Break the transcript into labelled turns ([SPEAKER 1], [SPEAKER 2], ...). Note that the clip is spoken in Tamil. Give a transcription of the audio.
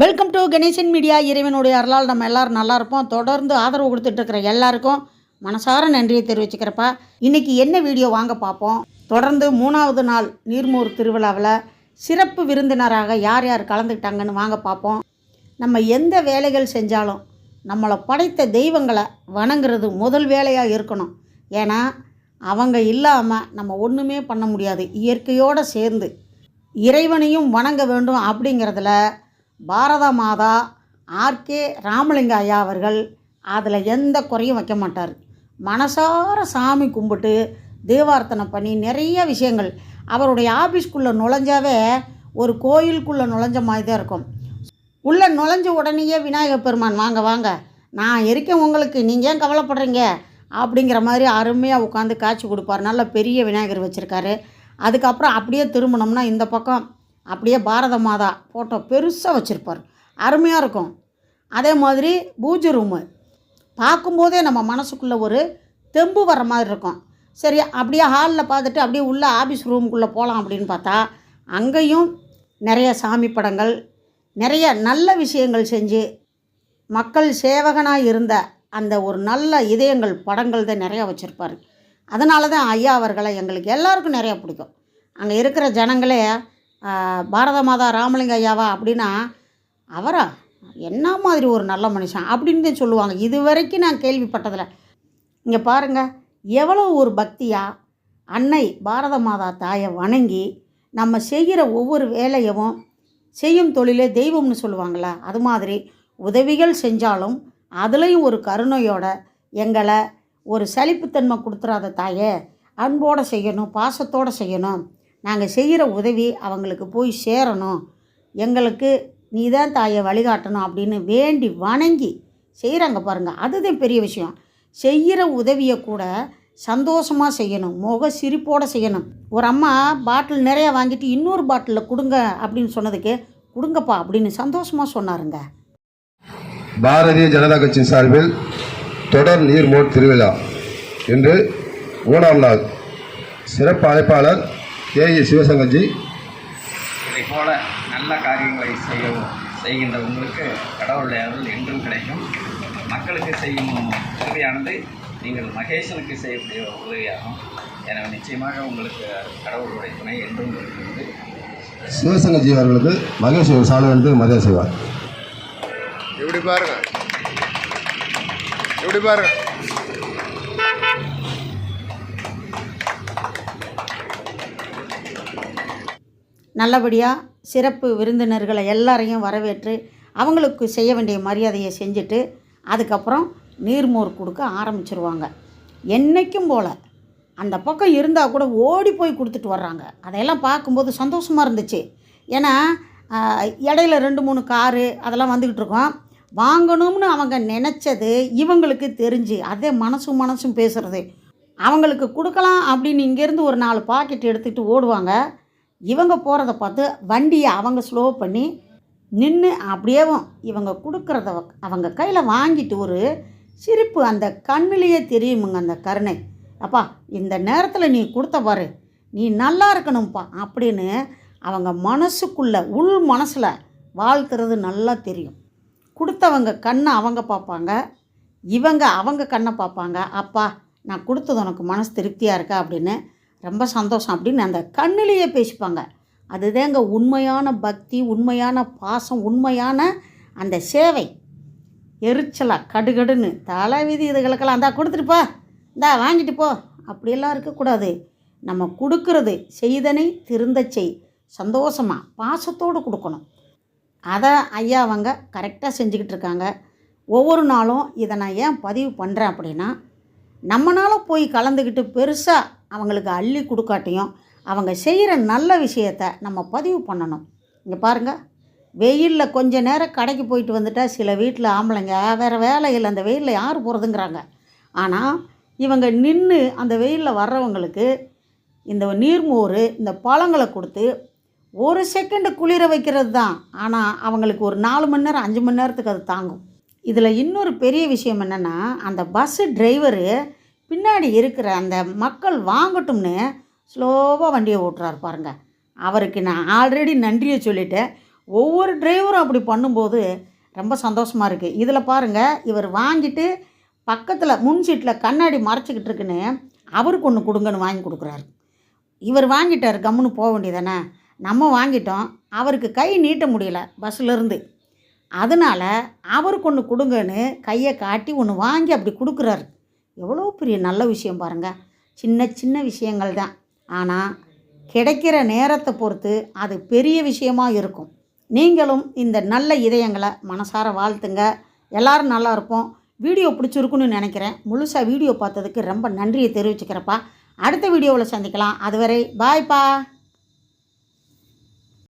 [SPEAKER 1] வெல்கம் டு கணேசன் மீடியா இறைவனுடைய அருளால் நம்ம எல்லாரும் நல்லா இருப்போம். தொடர்ந்து ஆதரவு கொடுத்துட்டு இருக்கிற எல்லாருக்கும் மனசார நன்றியை தெரிவிச்சுக்கிறப்பா. இன்றைக்கி என்ன வீடியோ வாங்க பார்ப்போம். தொடர்ந்து மூணாவது நாள் நீர்மூர் திருவிழாவில் சிறப்பு விருந்தினராக யார் யார் கலந்துக்கிட்டாங்கன்னு வாங்க பார்ப்போம். நம்ம எந்த வேலைகள் செஞ்சாலும் நம்மளை படைத்த தெய்வங்களை வணங்குறது முதல் வேலையாக இருக்கணும். ஏன்னா அவங்க இல்லாமல் நம்ம ஒன்றுமே பண்ண முடியாது. இயற்கையோடு சேர்ந்து இறைவனையும் வணங்க வேண்டும் அப்படிங்கிறதுல பாரத மாதா ஆர்கே ராமலிங்க ஐயா அவர்கள் அதில் எந்த குறையும் வைக்க மாட்டார். மனசார சாமி கும்பிட்டு தீபார்த்தனை பண்ணி நிறைய விஷயங்கள். அவருடைய ஆஃபீஸ்க்குள்ளே நுழைஞ்சாவே ஒரு கோயிலுக்குள்ளே நுழைஞ்ச மாதிரி தான் இருக்கும். உள்ளே நுழைஞ்ச உடனேயே விநாயகர் பெருமான் வாங்க வாங்க நான் இருக்கேன் உங்களுக்கு நீங்கள் ஏன் கவலைப்படுறீங்க? அப்படிங்கிற மாதிரி அருமையாக உட்காந்து காய்ச்சி கொடுப்பார். நல்ல பெரிய விநாயகர் வச்சுருக்காரு. அதுக்கப்புறம் அப்படியே திரும்பினோம்னா இந்த பக்கம் அப்படியே பாரத மாதா ஃபோட்டோ பெருசாக வச்சுருப்பார். அருமையாக இருக்கும். அதே மாதிரி பூஜை ரூமு பார்க்கும்போதே நம்ம மனசுக்குள்ளே ஒரு தெம்பு வர மாதிரி இருக்கும். சரி அப்படியே ஹாலில் பார்த்துட்டு அப்படியே உள்ள ஆஃபீஸ் ரூமுக்குள்ளே போகலாம் அப்படின்னு பார்த்தா அங்கேயும் நிறைய சாமி படங்கள் நிறைய நல்ல விஷயங்கள் செஞ்சு மக்கள் சேவகனாக இருந்த அந்த ஒரு நல்ல இதயங்கள் படங்கள் தான் நிறையா வச்சுருப்பார். அதனால தான் ஐயா அவர்களை எங்களுக்கு எல்லாருக்கும் நிறையா பிடிக்கும். அங்கே இருக்கிற ஜனங்களே பாரத மாதா ராமலிங்க ஐயாவா அப்படின்னா அவரா? என்ன மாதிரி ஒரு நல்ல மனுஷன் அப்படின்னு தான் சொல்லுவாங்க. இது வரைக்கும் நான் கேள்விப்பட்டதில் இங்கே பாருங்கள் எவ்வளோ ஒரு பக்தியாக அன்னை பாரத மாதா தாயை வணங்கி நம்ம செய்கிற ஒவ்வொரு வேலையவும் செய்யும் தொழிலே தெய்வம்னு சொல்லுவாங்களே அது மாதிரி உதவிகள் செஞ்சாலும் அதுலேயும் ஒரு கருணையோட எங்களை ஒரு சலிப்புத்தன்மை கொடுத்துறாத தாயே. அன்போடு செய்யணும் பாசத்தோடு செய்யணும். நாங்கள் செய்கிற உதவி அவங்களுக்கு போய் சேரணும். எங்களுக்கு நீ தான் தாயை வழிகாட்டணும் அப்படின்னு வேண்டி வணங்கி செய்கிறாங்க பாருங்கள் அதுதான் பெரிய விஷயம். செய்கிற உதவியை கூட சந்தோஷமாக செய்யணும். முக சிரிப்போடு செய்யணும். ஒரு அம்மா பாட்டில் நிறையா வாங்கிட்டு இன்னொரு பாட்டிலில் கொடுங்க அப்படின்னு சொன்னதுக்கு கொடுங்கப்பா அப்படின்னு சந்தோஷமாக சொன்னாருங்க.
[SPEAKER 2] பாரதிய ஜனதா கட்சி சார்பில் தொடர் நீர்மோர் திருவிழா இன்று மூணாம் நாள் சிறப்பு அழைப்பாளர் கே ஏ சிவசங்கர்ஜி.
[SPEAKER 3] இதை போல நல்ல காரியங்களை செய்ய செய்கின்ற உங்களுக்கு கடவுளுடைய அருள் என்றும் கிடைக்கும். மக்களுக்கு செய்யும் உதவியானது நீங்கள் மகேசனுக்கு செய்யக்கூடிய உதவியாகும். எனவே நிச்சயமாக உங்களுக்கு கடவுளுடைய துணை என்றும் இருக்கிறது.
[SPEAKER 2] சிவசங்கர்ஜி அவர்களுக்கு மகேஷ் ஒரு சாலை வந்து மரியாதை செய்வார்.
[SPEAKER 4] இப்படி பாருங்க. இப்படி பாருங்க.
[SPEAKER 1] நல்லபடியாக சிறப்பு விருந்தினர்களை எல்லாரையும் வரவேற்று அவங்களுக்கு செய்ய வேண்டிய மரியாதையை செஞ்சுட்டு அதுக்கப்புறம் நீர்மோர் கொடுக்க ஆரம்பிச்சிருவாங்க. என்றைக்கும் போல் அந்த பக்கம் இருந்தால் கூட ஓடி போய் கொடுத்துட்டு வர்றாங்க. அதையெல்லாம் பார்க்கும்போது சந்தோஷமாக இருந்துச்சு. ஏன்னா இடையில ரெண்டு மூணு காரு அதெல்லாம் வந்துக்கிட்டு இருக்கோம். வாங்கணும்னு அவங்க நினச்சது இவங்களுக்கு தெரிஞ்சு அதே மனசும் மனசும் பேசுகிறது அவங்களுக்கு கொடுக்கலாம் அப்படின்னு இங்கேருந்து ஒரு நாலு பாக்கெட் எடுத்துகிட்டு ஓடுவாங்க. இவங்க போகிறத பார்த்து வண்டியை அவங்க ஸ்லோ பண்ணி நின்று அப்படியேவும் இவங்க கொடுக்குறத அவங்க கையில் வாங்கிட்டு ஒரு சிரிப்பு அந்த கண்ணிலேயே தெரியுமுங்க அந்த கருணை. அப்பா இந்த நேரத்தில் நீ கொடுத்த பாரு நீ நல்லா இருக்கணும்ப்பா அப்படின்னு அவங்க மனசுக்குள்ளே உள் மனசில் வாழ்த்துறது நல்லா தெரியும். கொடுத்தவங்க கண்ணை அவங்க பார்ப்பாங்க இவங்க அவங்க கண்ணை பார்ப்பாங்க அப்பா நான் கொடுத்தது உனக்கு மனசு திருப்தியாக இருக்கா? அப்படின்னு ரொம்ப சந்தோஷம் அப்படின்னு அந்த கண்ணிலேயே பேசிப்பாங்க. அதுதாங்க உண்மையான பக்தி உண்மையான பாசம் உண்மையான அந்த சேவை. எரிச்சலாக கடுகடுன்னு தலை விதி இதுகளுக்கெல்லாம் இந்தா கொடுத்துட்டு போ. இந்தா வாங்கிட்டு போ. அப்படியெல்லாம் இருக்கக்கூடாது. நம்ம கொடுக்கறது செய்தனை திருந்த செய். சந்தோஷமாக பாசத்தோடு கொடுக்கணும். அதை ஐயா அவங்க கரெக்டாக செஞ்சுக்கிட்டு இருக்காங்க. ஒவ்வொரு நாளும் இதை நான் ஏன் பதிவு பண்ணுறேன் அப்படின்னா நம்மனால போய் கலந்துக்கிட்டு பெருசாக அவங்களுக்கு அள்ளி கொடுக்காட்டியும் அவங்க செய்கிற நல்ல விஷயத்த நம்ம பதிவு பண்ணணும். இங்கே பாருங்கள் வெயிலில் கொஞ்ச நேரம் கடைக்கு போயிட்டு வந்துட்டா சில வீட்டில் ஆம்பளைங்க வேறு வேலை இல்லை. அந்த வெயிலில் யார் போகிறதுங்கிறாங்க ஆனால் இவங்க நின்று அந்த வெயிலில் வர்றவங்களுக்கு இந்த நீர்மோர் இந்த பழங்களை கொடுத்து ஒரு செகண்டு குளிர வைக்கிறது தான். ஆனால் அவங்களுக்கு ஒரு நாலு மணி நேரம் அஞ்சு மணி நேரத்துக்கு அது தாங்கும். இதில் இன்னொரு பெரிய விஷயம் என்னென்னா அந்த பஸ்ஸு டிரைவரு பின்னாடி இருக்கிற அந்த மக்கள் வாங்கட்டும்னு ஸ்லோவாக வண்டியை ஓட்டுறாரு பாருங்க. அவருக்கு நான் ஆல்ரெடி நன்றியை சொல்லிட்டேன். ஒவ்வொரு டிரைவரும் அப்படி பண்ணும்போது ரொம்ப சந்தோஷமாக இருக்குது இதில் பாருங்கள் இவர் வாங்கிட்டு பக்கத்தில் முன் சீட்டில் கண்ணாடி மறைச்சிக்கிட்டு இருக்குன்னு அவருக்கு ஒன்று கொடுங்கன்னு வாங்கி கொடுக்குறாரு. இவர் வாங்கிட்டார் கம்முன்னு போக வேண்டியதானே நம்ம வாங்கிட்டோம். அவருக்கு கை நீட்ட முடியல பஸ்ஸிலேருந்து அதனால் அவருக்கு ஒன்று கொடுங்கன்னு கையை காட்டி ஒன்று வாங்கி அப்படி கொடுக்குறாரு. எவ்வளோ பெரிய நல்ல விஷயம் பாருங்கள் சின்ன சின்ன விஷயங்கள் தான். ஆனால் கிடைக்கிற நேரத்தை பொறுத்து அது பெரிய விஷயமாக இருக்கும். நீங்களும் இந்த நல்ல இதயங்களை மனசார வாழ்த்துங்க. எல்லோரும் நல்லா இருப்போம். வீடியோ பிடிச்சிருக்குன்னு நினைக்கிறேன். முழுசாக வீடியோ பார்த்ததுக்கு ரொம்ப நன்றியை தெரிவிச்சுக்கிறப்பா அடுத்த வீடியோவில் சந்திக்கலாம். அதுவரை பாய்ப்பா